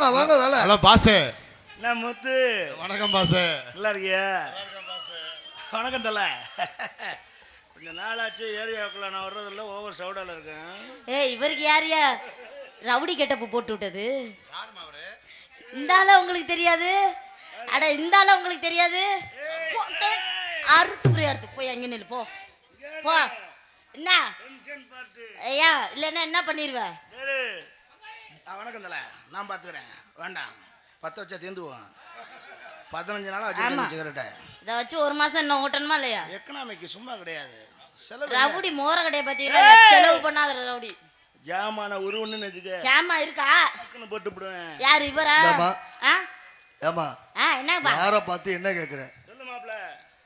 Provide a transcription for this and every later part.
வாங்க வாங்க தல ஹலோ பாசு. என்ன முத்து? வணக்கம் பாசு. நல்லா இருக்கியா? வணக்கம் தல. கொஞ்ச நாளாச்சு ஏரியாவுக்குள்ள நான் வர்றதில்ல ஓவர் சவுடால இருக்கேன். ஏய் இவருக்கு யாரையா ரவுடி கெட்டப்பு போட்டு விட்டது. இந்த ஆள உங்களுக்கு தெரியாது? அட இந்த ஆள உங்களுக்கு தெரியாது? அறுத்து புரிய அறுத்து. போய் அங்க நில்லு போ. போ. என்ன? ஐயா இல்லைன்னா என்ன பண்ணிடுவ சரி ஆ, வணக்கம் தல நான் பார்த்துக்கிறேன். வேண்டாம். பத்து வச்சா தீர்ந்துவோம் பதினஞ்சு நாளாக ஆமா. வச்சு சிகரெட்டை. இதை வச்சு ஒரு மாசம் இன்னும் ஓட்டணுமா இல்லையா? எக்கனாமிக்கு சும்மா கிடையாது. செலவு ரவுடி மோர கடையை பார்த்தீங்களா? செலவு பண்ணாத ரவுடி. ஜாமான உருவன்னு வச்சுக்க. சாமா இருக்கா? டக்குன்னு போட்டு விடுவேன். யார் இவரா? இந்தாம்மா. ஆ? ஏமா ஆ என்னப்பா யாரை பார்த்து என்ன கேக்குறேன் சொல்லு மாப்ள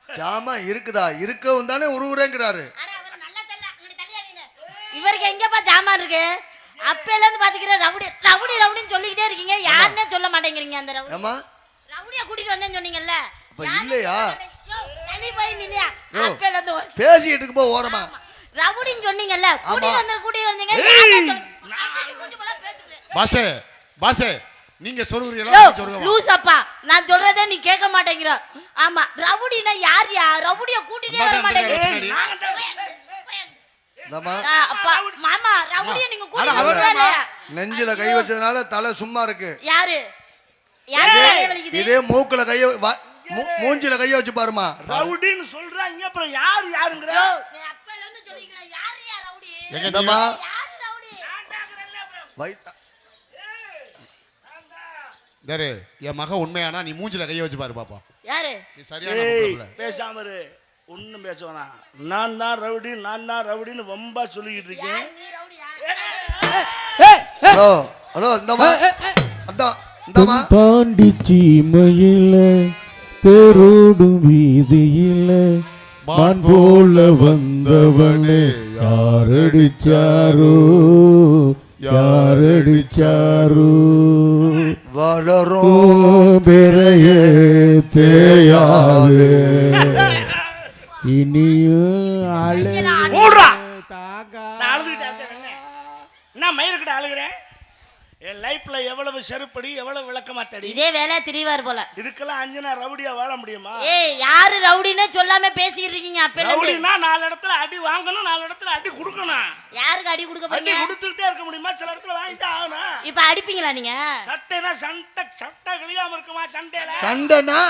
ஜாமா இருக்குதா? இருக்கவும் தானே உருவுறேங்கிறாரு. இவருக்கு எங்கப்பா ஜாமான் இருக்கு? அப்பையில இருந்து பாத்துக்கிற ரவுடி ரவுடி ரவுடின்னு சொல்லிக்கிட்டே இருக்கீங்க. யாருன்னே சொல்ல மாட்டேங்கிறீங்க அந்த ரவுடி. ஏமா ரவுடியா கூட்டிட்டு வந்தேன்னு சொன்னீங்கல்ல. அப்ப இல்லையா? தள்ளி போய் நில்லையா? யோ. அப்பையில இருந்து பேசிட்டு இருக்கும்போ ஓரமா. ரவுடின்னு சொன்னீங்கல்ல ஆமா. வந்து கூட்டிட்டு வந்தீங்க. பாசு பாசு நீங்க நான் சொல்லுங்க லூஸ் அப்பா நான் சொல்றதே நீ கேட்க மாட்டேங்கிற. ஆமா ரவுடினா யார் யா? ரவுடிய கூட்டிட்டே வர அம்மாட்ட மாட்டேங்கிற பின்னாடி. இந்தாம்மா ஆ, அப்பா மாமா ரவுடிய நீங்க கூட்டிட்டு? நெஞ்சில கை வச்சதுனால தலை சும்மா இருக்கு. யாரு? இதே மூக்குல கைய வ- மூ- மூஞ்சில கைய வச்சு பாருமா ரவுடின்னு சொல்றாங்க அப்புறம் யார் யாருங்கிற? தரு என் மக உண்மையானா? நீ மூஞ்சில கைய வச்சு பாரு பாப்பா. யாரு? நீ சரியான. பேசாம இரு. ஒன்றும் பேச வேணாம். நான் தான் ரவுடி நான் தான் ரவுடின்னு வம்பா சொல்லிக்கிட்டு இருக்கேன். யாரு நீ ரவுடியா? ஹலோ ஹலோ இந்தம்மா. அந்தா இந்தம்மா. பாண்டி சீமையில தேரோடும் வீதியில மான் போல வந்தவனே யாரடிச்சாரோ யாரடிச்சாரோ? வளரும். பெறையே தேயாது. இனியும் தாகா. நான் அழுதுகிட்டே நான் மயிர்கிட்ட அழுகிறேன்? என் லைஃப்ல எவ்வளவு செருப்படி எவ்வளவு விளக்கமா தடி? இதே வேலையா திரிவார் போல. இதுக்கெல்லாம் அஞ்சு நான் ரவுடியா வாழ முடியுமா? ஏய் யாரு ரவுடின்னு சொல்லாம பேசிட்டு இருக்கீங்க ரவுடினா நாலு இடத்துல அடி வாங்கணும் நாலு இடத்துல அடி கொடுக்கணும். யாருக்கு அடி கொடுக்க அடி போறீங்க கொடுத்துக்கிட்டே இருக்க முடியுமா? சில இடத்துல வாங்கிட்டு ஆகணும். இப்ப அடிப்பீங்களா நீங்க? சட்டைனா சண்டை சட்டை கிளியாம இருக்குமா சண்டையில? சண்டைனா?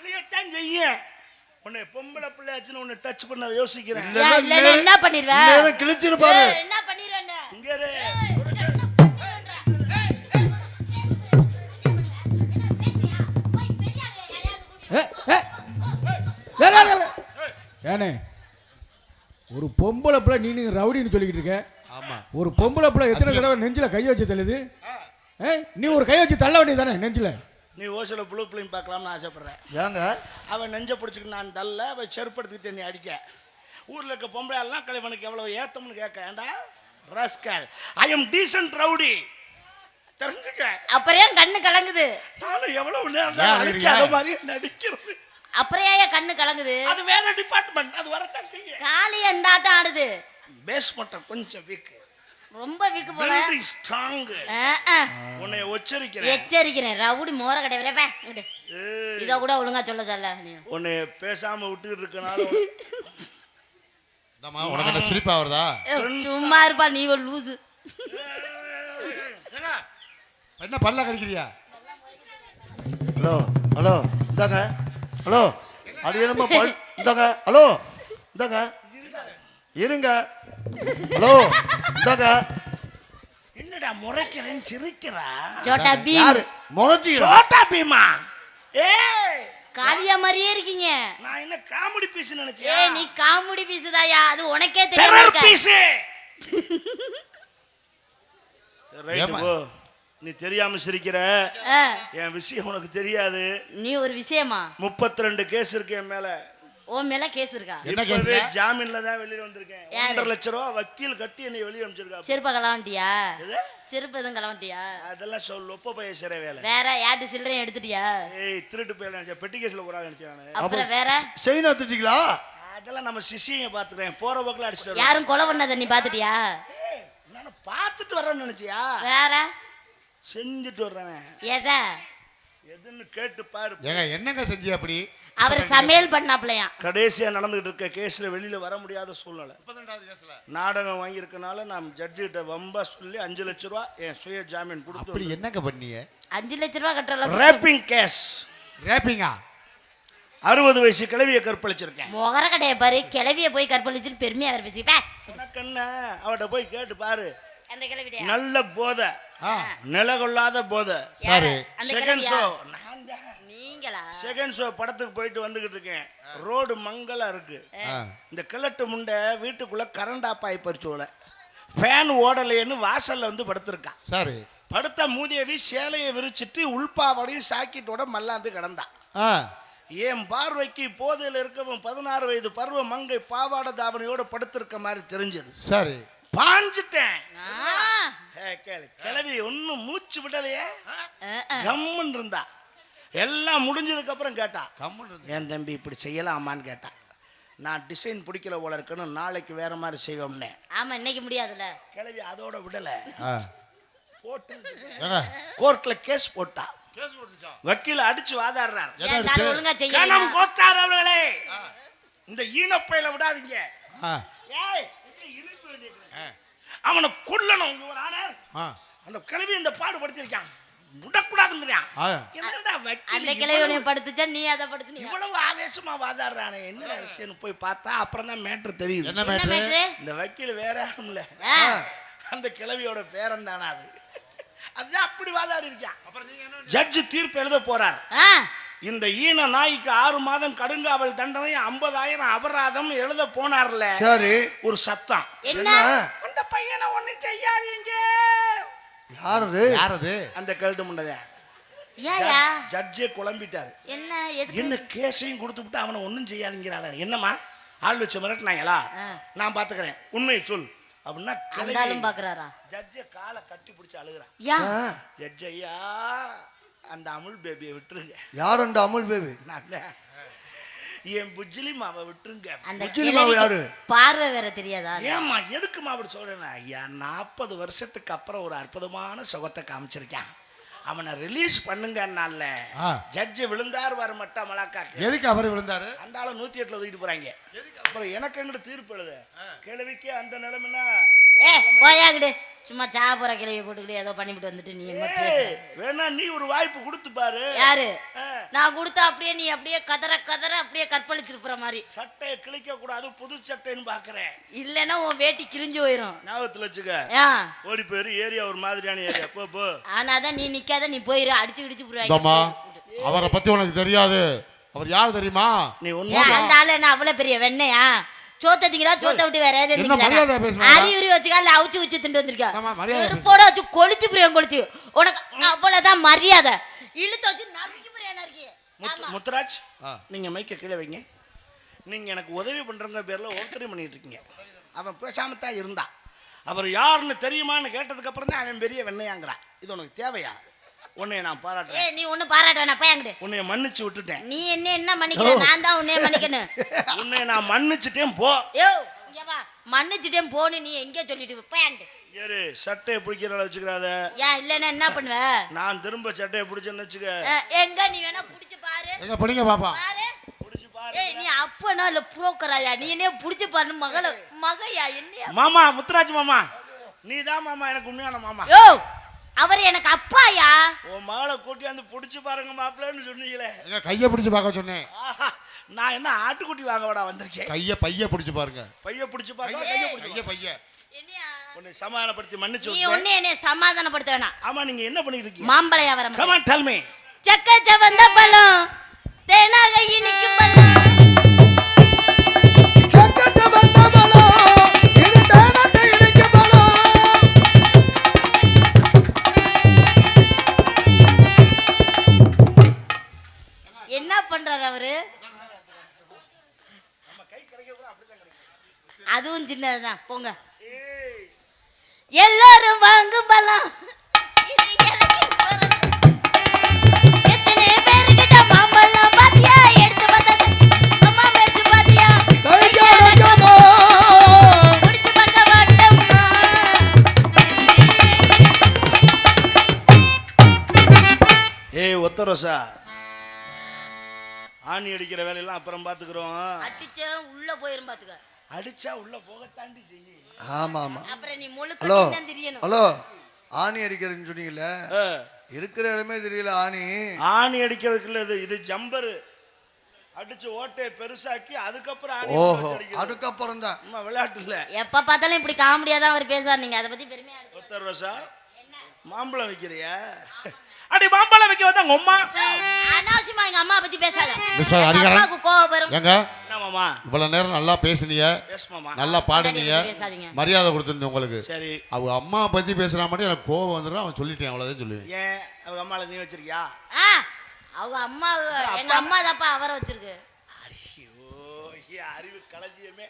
கிளியத்தான் செய்யும். உன்னை பொம்பளை பிள்ளையாச்சுன்னு உன்னை டச் பண்ண யோசிக்கிறேன். என்ன பாரு ஏய், என்ன பண்ணிருவேன் இங்க. ஏனே ஒரு பொம்பளை பிள்ளை நீ நீங்க ரவுடின்னு சொல்லிக்கிட்டு இருக்க. ஆமா. ஒரு பொம்பளை பிள்ளை எத்தனை தடவை நெஞ்சில கை வச்சு தள்ளுது? நீ ஒரு கை வச்சு தள்ள வேண்டியது தானே நெஞ்சில? நீ ஓசல புழு பிள்ளைங்க பார்க்கலாம்னு ஆசைப்படுறேன். ஏங்க? அவன் நெஞ்ச பிடிச்சிக்கிட்டு நான் தள்ள அவன் செருப்படுத்திக்கிட்டு என்னை அடிக்க. ஊர்ல இருக்க பொம்பளை எல்லாம் கலைவனுக்கு எவ்வளவு ஏத்தம்னு கேட்க ஏண்டா? Rascal. I am decent rowdy தெரிஞ்சுக்க. அப்புறம் ஏன் கண்ணு கலங்குது? நானும் எவ்வளவு நேரம் மாதிரி நடிக்கிறது. அப்புறம் ஏன் கண்ணு கலங்குது? அது வேற டிபார்ட்மெண்ட் அது வரத்தான் செய்யும். காளி எந்த ஆட்டம் ஆடுது? பேஸ் மட்டும் கொஞ்சம் வீக் ரொம்ப வீக்கு போல. பில்டிங் ஸ்ட்ராங் ஆ, ஆ. உன்னை உச்சரிக்கிறேன் எச்சரிக்கிறேன். ரவுடி மோர கிடையாது ஏய், இத கூட ஒழுங்கா சொல்ல சொல்ல நீ. உன்னை பேசாம விட்டுட்டு இருக்கனால இந்தம்மா உனக்கு என்ன சிரிப்பா வருதா சும்மா இருப்பா நீ ஒரு லூசு. ஏங்க, என்ன பல்ல கடிக்கிறியா? ஹலோ ஹலோ இந்தாங்க. ஹலோ அது என்னமோ பல் இந்தாங்க. ஹலோ இந்தாங்க. இருங்க. ஹலோ. என்னடா முறைக்கிறேன் சிரிக்கிறா? ஜோட்டா பீம். யாரு? முறைச்சிக்கிறா சோட்டா பீமா? ஏய் காளியா மாதிரியே இருக்கீங்க. நான் என்ன காமெடி பீஸ் ஏய் நீ காமெடி பீஸுதாயா? அது உனக்கே தெரியாம டெரர் பீஸ். ரைட் ஏம்மா? போ. நீ தெரியாம சிரிக்கிற. என் விஷயம் உனக்கு தெரியாது. நீ ஒரு விஷயமா? முப்பத்தி ரெண்டு கேஸ் இருக்கு என் மேல. உன் மேல கேஸ் இருக்கா? என்ன? ஜாமீன்ல தான் வெளியில வந்திருக்கேன். யாரு? ஒன்றரை லட்ச ரூபா வக்கீல் கட்டி என்னை வெளியே அனுப்பிச்சிருக்கா. செருப்ப கலவாண்டியா? செருப்பு எதுவும் கலவாண்டியா அதெல்லாம் சொல் ஒப்ப பைய சிறை வேலை. வேற யார்ட்டு சில்லறையும் எடுத்துட்டியா? ஏய் திருட்டு போய் நினைச்சேன் பெட்டி கேஸ்ல கூட நினைச்சேன் நானு. அப்புறம் வேற? செயின் எடுத்துட்டீங்களா? அதெல்லாம் நம்ம சிசியை பாத்துக்கிறேன். போற போக்கில் அடிச்சுட்டு யாரும் கொலை பண்ணதை நீ பாத்துட்டியா? நான் பார்த்துட்டு வரேன்னு நினைச்சியா? வேற? செஞ்சுட்டு வர்றவன் எதை? எதுன்னு கேட்டு பாரு. ஏங்க என்னங்க செஞ்சி அப்படி? அவர் சமையல் பண்ணாப்லையாம் கடைசியா நடந்துகிட்டு இருக்க கேஸ்ல வெளியில வர முடியாத சூழ்நிலை. நாடகம் வாங்கியிருக்கனால நான் ஜட்ஜு கிட்ட வம்பா சொல்லி அஞ்சு லட்ச ரூபா என் சுய ஜாமீன் அப்படி கொடுத்து என்னங்க பண்ணீங்க? அஞ்சு லட்ச ரூபா அளவுக்கு ரேப்பிங் கேஸ் ரேப்பிங்கா அறுபது வயசு கிளவியை கற்பழிச்சிருக்கேன். முகர கடையை பாரு கிளவிய போய் கற்பழிச்சுட்டு பெருமையா வர பேசி உனக்கு என்ன? அவட்ட போய் கேட்டு பாரு. அந்த நல்ல போதை. ஆ. நிலகொள்ளாத போதை. சரி. செகண்ட் ஷோ நீங்களா? செகண்ட் ஷோ படத்துக்கு போயிட்டு வந்துகிட்டு இருக்கேன். ரோடு மங்கலா இருக்கு. இந்த கிழட்டு முண்டை வீட்டுக்குள்ள கரண்ட் ஆப் ஆகி பறிச்சோல ஃபேன் ஓடலையேன்னு வாசல்ல வந்து படுத்திருக்கான் சரி. படுத்த மூதேவி சேலையை விரிச்சிட்டு உள்பாவடையும் சாக்கிட்டோட மல்லாந்து கிடந்தா. ஆ. என் பார்வைக்கு போதையில் இருக்கவன் பதினாறு வயது பருவ மங்கை பாவாடை தாவணையோட படுத்திருக்க மாதிரி தெரிஞ்சது. சரி. பாஞ்சிட்டேன். கிளவி ஒன்றும் மூச்சு விடலையே. கம்முன்னு இருந்தா. எல்லாம் முடிஞ்சதுக்கு அப்புறம் கேட்டா கம்முன்னு. என் தம்பி இப்படி செய்யலாமான்னு கேட்டா. நான் டிசைன் பிடிக்கல போல இருக்குன்னு நாளைக்கு வேற மாதிரி செய்வோம்னே. ஆமா இன்னைக்கு முடியாதுல்ல. கிளவி அதோட விடல. போட்டு. கோர்ட்ல கேஸ் போட்டா. கேஸ் போட்டுச்சா? வக்கீல அடிச்சு வாதாடுறார். கணம் கோத்தார் அவர்களே. இந்த ஈனப்பையில விடாதீங்க. அவனை கொல்லணும். அந்த கிழவி இந்த பாடுபடுத்திருக்கான் விடக்கூடாதுங்கிறான் என்னடா அந்த இவ்வளவு- படுத்துச்சா? நீ அதை படுத்து இவ்வளவு ஆவேசமா வாதாடுறானே. என்ன விஷயம்னு போய் பார்த்தா அப்புறம் தான் மேட்ரு தெரியுது. என்ன மேட்ரு? இந்த வக்கீல் வேற யாரும் இல்ல. ஆ. அந்த கிழவியோட பேரன் தானா அது. அதுதான் அப்படி வாதாடி இருக்கான் அப்புறம் நீங்க என்ன ஜட்ஜு தீர்ப்பு எழுத போறார். இந்த ஈன நாய்க்கு ஆறு மாதம் கடுங்காவல் தண்டனை ஐம்பதாயிரம் அபராதம் எழுத போனார்ல. சரி. ஒரு சத்தம். என்ன? என்ன? அந்த பையனை ஒண்ணும் செய்யாதீங்க. யாரது? யார் அது அந்த கழுட்டு முண்டத. ஜட்ஜே குழம்பிட்டாரு. என்ன என்ன கேஸையும் கொடுத்து விட்டு அவனை ஒன்றும் செய்யாதீங்கிறாள. என்னம்மா? ஆள் வச்சு மிரட்டினாங்களா. நான் பார்த்துக்கிறேன் உண்மையை சொல். அப்படின்னா ஆளும் பாக்குறாரா? ஜட்ஜை காலை கட்டி பிடிச்சி அழுகுறான். யா? ஆ, ஜட்ஜ் ஐயா அந்த அமுல் பேபியை விட்டுருங்க. யார் அந்த அமுல் பேபி. என் புஜ்ஜிலி மாவை விட்டுருங்க. அந்த உச்சிலி மாவு யாரு? பார்வை வேற தெரியாதா? ஏம்மா எதுக்குமா அப்படி சொல்றேன் ஐயா நாற்பது வருஷத்துக்கு அப்புறம் ஒரு அற்புதமான சுகத்தை காமிச்சிருக்கான். அவனை ரிலீஸ் பண்ணுங்கன்னால. ஜட்ஜு விழுந்தார் வர மட்டும் மலாக்காக்கு எதுக்கு அவர் விழுந்தாரு? அந்த ஆளை நூத்தி எட்டுல தூக்கிட்டு போறாங்க. அப்புறம் எனக்கு எங்கிட்ட தீர்ப்பு எழுது? கிழவிக்கு அந்த நிலைமைனா ஏ போயாங்கடு சும்மா சா போற கிளவிய போட்டுக்கிட்டு ஏதோ பண்ணிவிட்டு வந்துட்டு நீ என்ன பேச. வேணா நீ ஒரு வாய்ப்பு கொடுத்து பாரு. யாரு. நான் கொடுத்தா அப்படியே நீ அப்படியே கதற கதற அப்படியே கற்பழிச்சிருப்புற மாதிரி. சட்டையை கிழிக்க கூடாது புது சட்டைன்னு பாக்குறேன். இல்லைன்னா உன் வேட்டி கிழிஞ்சு போயிரும். ஞாபகத்துல வச்சுக்க. ஆ. ஓடி போயிரு ஏரியா ஒரு மாதிரியான ஏரியா. போ போ. ஆனாதான் நீ நிக்காத நீ போயிரு அடிச்சு கிடிச்சு புடுவாங்க அவரை பத்தி உனக்கு தெரியாது. அவர் யார் தெரியுமா? நீ ஒண்ணு அந்த ஆளு என்ன அவ்வளவு பெரிய வெண்ணையா? சோத்த திங்கிறா சோத்த விட்டு வேற? பேசுவாரா? அறிவுரி வச்சுக்கா இல்ல அவுச்சு வச்சு திண்டு வந்திருக்கா ஆமா, மரியாதையா பேசு. போட வச்சு கொளுத்து புரியும் கொளுத்து. உனக்கு அவ்வளவுதான் மரியாதை. இழுத்து வச்சு நறுக்கி இருக்கி? முத்து- முத்துராஜ். நீங்க மைக்க கீழே வைங்க. நீங்க எனக்கு உதவி பண்றவங்க பேர்ல ஒருத்தரையும் பண்ணிட்டு இருக்கீங்க. அவன் பேசாம தான் இருந்தான். அவர் யாருன்னு தெரியுமான்னு கேட்டதுக்கு அப்புறம் தான் அவன் பெரிய வெண்ணையாங்கிறான். இது உனக்கு தேவையா? உன்னைய நான் பாராட்டுறேன். நீ ஒண்ணும் பாராட்ட வேணாம் போயாங்கடு உன்னைய மன்னிச்சு விட்டுட்டேன். நீ என்ன என்ன மன்னிக்கிற? நான் தான் உன்னைய மன்னிக்கணும். உன்னைய நான் மன்னிச்சுட்டேன் போ. யோ இங்க வா. மன்னிச்சுட்டேன் போன்னு நீ எங்கே சொல்லிட்டு போயாண்டு ஏறு சட்டையை பிடிக்கிற வச்சுக்கிறாத. ஏன் இல்லைன்னா என்ன பண்ணுவ? நான் திரும்ப சட்டையை பிடிச்சேன்னு வச்சுக்க. எங்க நீ வேணா புடிச்சு பாரு. எங்க படிங்க பாப்பா. பாரு. ஏய் நீ அப்பனா இல்ல புரோக்கராயா நீ என்ன புடிச்சு பாரு மகள மகையா என்னையா? மாமா முத்துராஜ் மாமா. நீ தான் மாமா எனக்கு உண்மையான மாமா. யோ! அவர் எனக்கு அப்பாயா? உன் மகளை கூட்டியாந்து பிடிச்சு பாருங்க மாப்பிள்ளன்னு சொன்னீங்களே. எங்க கையை பிடிச்சு பார்க்க சொன்னேன். ஆஹா, நான் என்ன ஆட்டுக்குட்டி வாங்க வாடா வந்திருக்கேன்? கைய பைய பிடிச்சு பாருங்க. பைய பிடிச்சு பார்க்க கைய கைய பிடிச்சு கைய பைய. என்னையா? உன்னை சமாதானப்படுத்தி மன்னிச்சு நீ விட்டேன். ஒண்ணு என்னைய சமாதானப்படுத்த வேணாம். ஆமா நீங்க என்ன பண்ணிட்டு இருக்கீங்க மாம்பழ வியாபாரம் Come on, tell me. செக்க செவந்த பழம் தேனாக இனிக்கும் பழம். அதுவும் சின்னதுதான். போங்க. எல்லாரும் வாங்கும். குடிச்சு பார்க்க மாட்டோமா? ரோசா. ஆணி அடிக்கிற வேலையெல்லாம் அப்புறம் பார்த்துக்குறோம். அடிச்சேன் உள்ள போயிரும் பாத்துக்க அடிச்சா உள்ள போகத்தாண்டி செய்யும் ஆமா ஆமா அப்புறம் நீ ஹலோ. முழுக்க தான் தெரியணும். ஹலோ. ஆணி அடிக்கிறேன்னு சொன்னீங்கல்ல? இருக்கிற இடமே தெரியல ஆணி. ஆணி அடிக்கிறதுக்கு இல்ல இது இது ஜம்பரு. அடிச்சு ஓட்டையை பெருசாக்கி அதுக்கப்புறம் ஆணி ஓஹோ. அதுக்கப்புறம் தான் அம்மா விளையாட்டு இல்ல. எப்ப பார்த்தாலும் இப்படி காமெடியா தான் அவர் பேசுவார். நீங்க அதை பத்தி பெருமையா எடுத்து- ஒத்த ரோசா மாம்பழம் வைக்கிறியா? அடி மாம்பழம் வைக்க வந்தா உங்க அம்மா அனாவசியமா எங்க அம்மா பத்தி பேசாத. எங்க. அம்மாவுக்கு கோவம் வரும். ஏங்க என்ன மாமா இவ்வளவு நேரம் நல்லா பேசுனீங்க. நல்லா பாடுனீங்க. மரியாதை கொடுத்துருந்தேன் உங்களுக்கு. சரி. அவங்க அம்மா பத்தி பேசுனா மட்டும் எனக்கு கோவம் வந்துடும் அவன் சொல்லிட்டேன். அவ்வளவுதான் சொல்லுவேன். ஏன்? அவங்க அம்மால நீ வச்சிருக்கியா? ஆ அவங்க அம்மா எங்க அம்மா தாப்பா அவரை வச்சிருக்கு. அறிவு களஞ்சியமே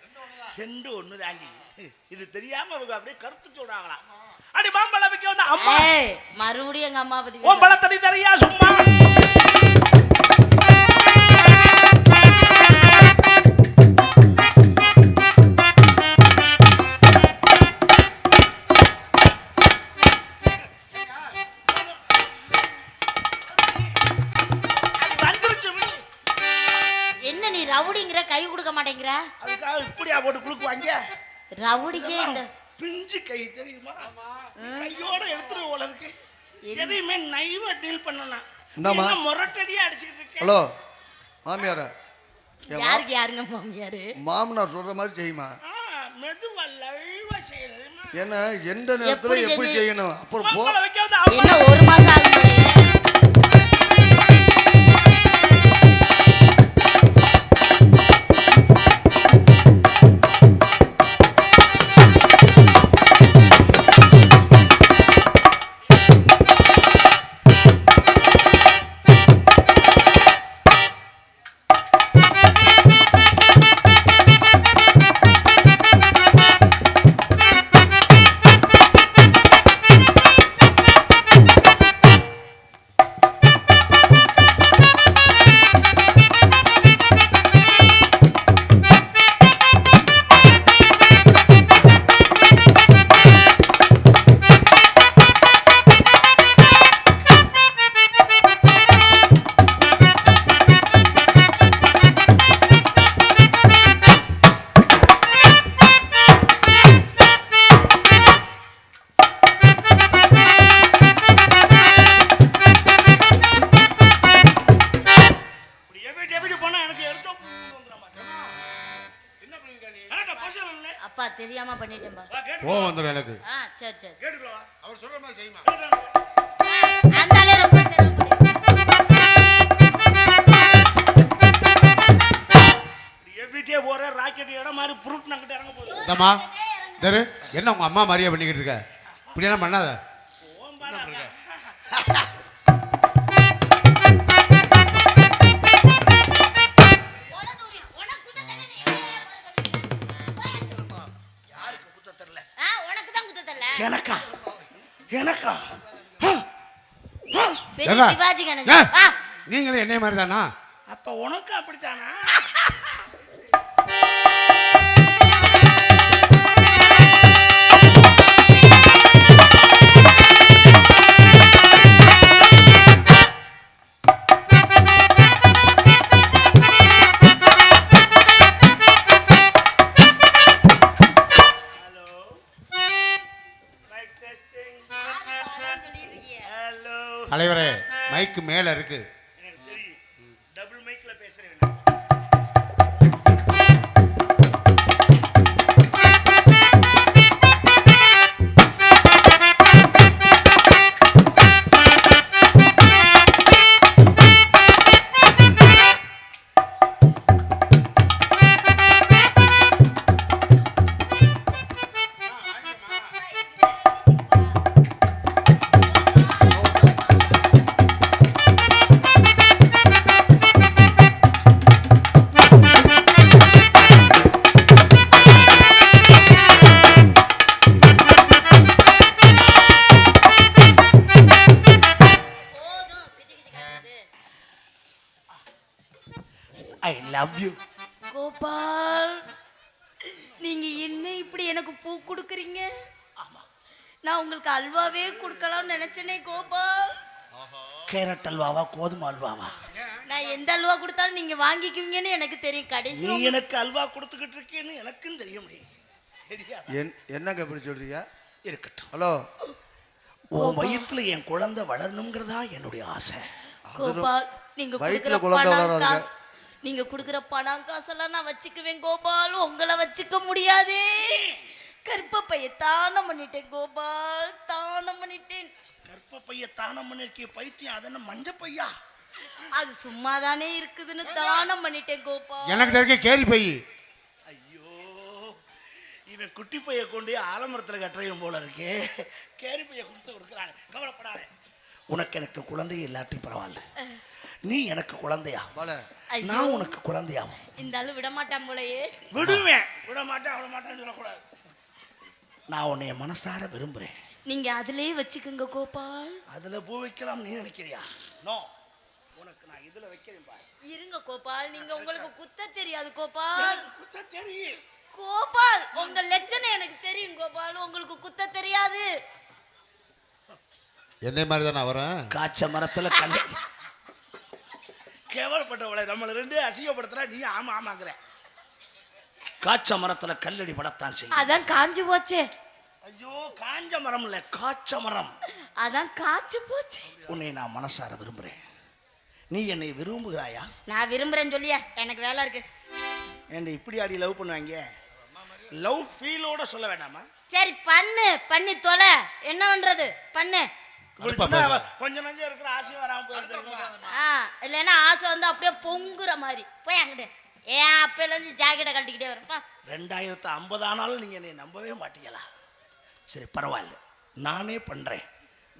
செண்டு ஒண்ணு தாண்டி இது தெரியாம அவங்க அப்படியே கருத்து சொல்றாங்களாம் அடி மாம்பழம் வைக்க வந்தா அம்மா. ஏய் மறுபடியும் எங்க அம்மா பத்தி உன். பழத்தடி தரியா சும்மா. ரவுடிக்கே இந்த பிஞ்சு கை தெரியுமா? கையோட எடுத்துரு போல இருக்கு. எதையுமே நைவா டீல் பண்ணணும் என்னம்மா? என்ன முரட்டடியா அடிச்சுக்கிட்டு இருக்க? ஹலோ மாமியார. யாருக்கு யாருங்க மாமியாரு? மாமனார் சொல்ற மாதிரி செய்யுமா? மெதுவா லைவா செய்யணுமா ஏன்னா எந்த நேரத்துல எப்படி செய்யணும்? அப்புறம் போ. என்ன ஒரு மாசம் மாதிரி செய்யுமா அந்த ரொம்ப எவ்விட்டே போற ராக்கெட் இடம் மாதிரி புருட் நங்கிட்ட இறங்க போகுது? இந்தம்மா. தரு என்ன உங்க அம்மா மாதிரியா பண்ணிக்கிட்டு இருக்க? இப்படியெல்லாம் பண்ணாத. எனக்கா? நீங்களும் என்னைய மாதிரி தானா அப்ப உனக்கு அப்படித்தானா? இருக்கு ஐ லவ் யூ கோபால் நீங்க என்ன இப்படி எனக்கு பூ கொடுக்குறீங்க? நான் உங்களுக்கு அல்வாவே கொடுக்கலாம்னு நினைச்சனே கோபால். கேரட் அல்வாவா கோதுமை அல்வாவா? நான் எந்த அல்வா கொடுத்தாலும் நீங்க வாங்கிக்குவீங்கன்னு எனக்கு தெரியும். கடைசி நீ எனக்கு அல்வா கொடுத்துக்கிட்டு இருக்கேன்னு எனக்கும் தெரியும் என்னங்க இப்படி சொல்றீங்க? இருக்கட்டும். ஹலோ. உன் வயித்துல என் குழந்தை வளரணுங்கிறதா என்னுடைய ஆசை. கோபால் நீங்க வயித்துல கொடுக்குற குழந்தை வளராதுங்க. நீங்க கொடுக்குற பணம் காசெல்லாம் நான் வச்சுக்குவேன் கோபால். உங்களை வச்சுக்க முடியாதே. கற்பப்பைய தானம் பண்ணிட்டேன் கோபால். தானம் பண்ணிட்டேன். கற்ப பைய தானம் பண்ணிருக்கிய பைத்தியம் அதென்ன மஞ்ச பையா அது சும்மா தானே இருக்குதுன்னு தானம் பண்ணிட்டேன் கோபால். எனக்கிட்ட இருக்க கேரி பை. ஐயோ இவன் குட்டி பைய கொண்டு போய் ஆலமரத்தில் கட்டுறையும் போல இருக்கே. கேரி பைய கொடுத்து கொடுக்குறாங்க கவலைப்படாத. உனக்கு எனக்கு குழந்தை இல்லாட்டி பரவாயில்ல. நீ எனக்கு குழந்தையா? பல ஐயோ. நான் உனக்கு குழந்தையாவும் இந்த ஆளு விட மாட்டான் போலயே. விடுவேன். விட மாட்டேன் விட மாட்டேன்னு சொல்லக்கூடாது. நான் உன்னைய மனசார விரும்புறேன். நீங்க அதுலயே வச்சுக்கோங்க கோபால். அதுல பூ வைக்கலாம் நீ நினைக்கிறியா? நோ. உனக்கு நான் இதுல வைக்கிறேன் பாரு. இருங்க கோபால். நீங்க உங்களுக்கு குத்த தெரியாது கோபால். குத்த தெரியும். கோபால் உங்க லட்சணம் எனக்கு தெரியும் கோபால். உங்களுக்கு குத்த தெரியாது. என்னை மாதிரி தானே வரேன்? காய்ச்ச மரத்துல கல் கேவலப்பட்டவளை நம்மள ரெண்டு அசிங்கப்படுத்துறா நீ ஆமா ஆமாங்கிற. காய்ச்ச மரத்துல கல்லடி படத்தான் செய்யும். அதான் காஞ்சு போச்சே. ஐயோ காஞ்ச மரம் இல்ல காய்ச்ச மரம். அதான் காய்ச்சு போச்சு. உன்னை நான் மனசார விரும்புறேன். நீ என்னை விரும்புகிறாயா? நான் விரும்புறேன்னு சொல்லியா? எனக்கு வேலை இருக்கு. என்ன இப்படி ஆடி லவ் பண்ணுவாங்க? லவ் ஃபீலோட சொல்ல வேண்டாமா? சரி பண்ணு பண்ணி தொலை. என்ன பண்றது? பண்ணு. கொஞ்சம் நஞ்சம் இருக்கிற ஆசையும் வராம போயிடுது ஆ இல்லைன்னா ஆசை வந்து அப்படியே பொங்குற மாதிரி. போய் அங்கிட்டு. ஏன் அப்பையில இருந்து ஜாக்கெட்டை கழட்டிக்கிட்டே வரும்? பா. ரெண்டாயிரத்து ஐம்பது ஆனாலும் நீங்க என்னை நம்பவே மாட்டீங்களா? சரி பரவாயில்ல. நானே பண்றேன்.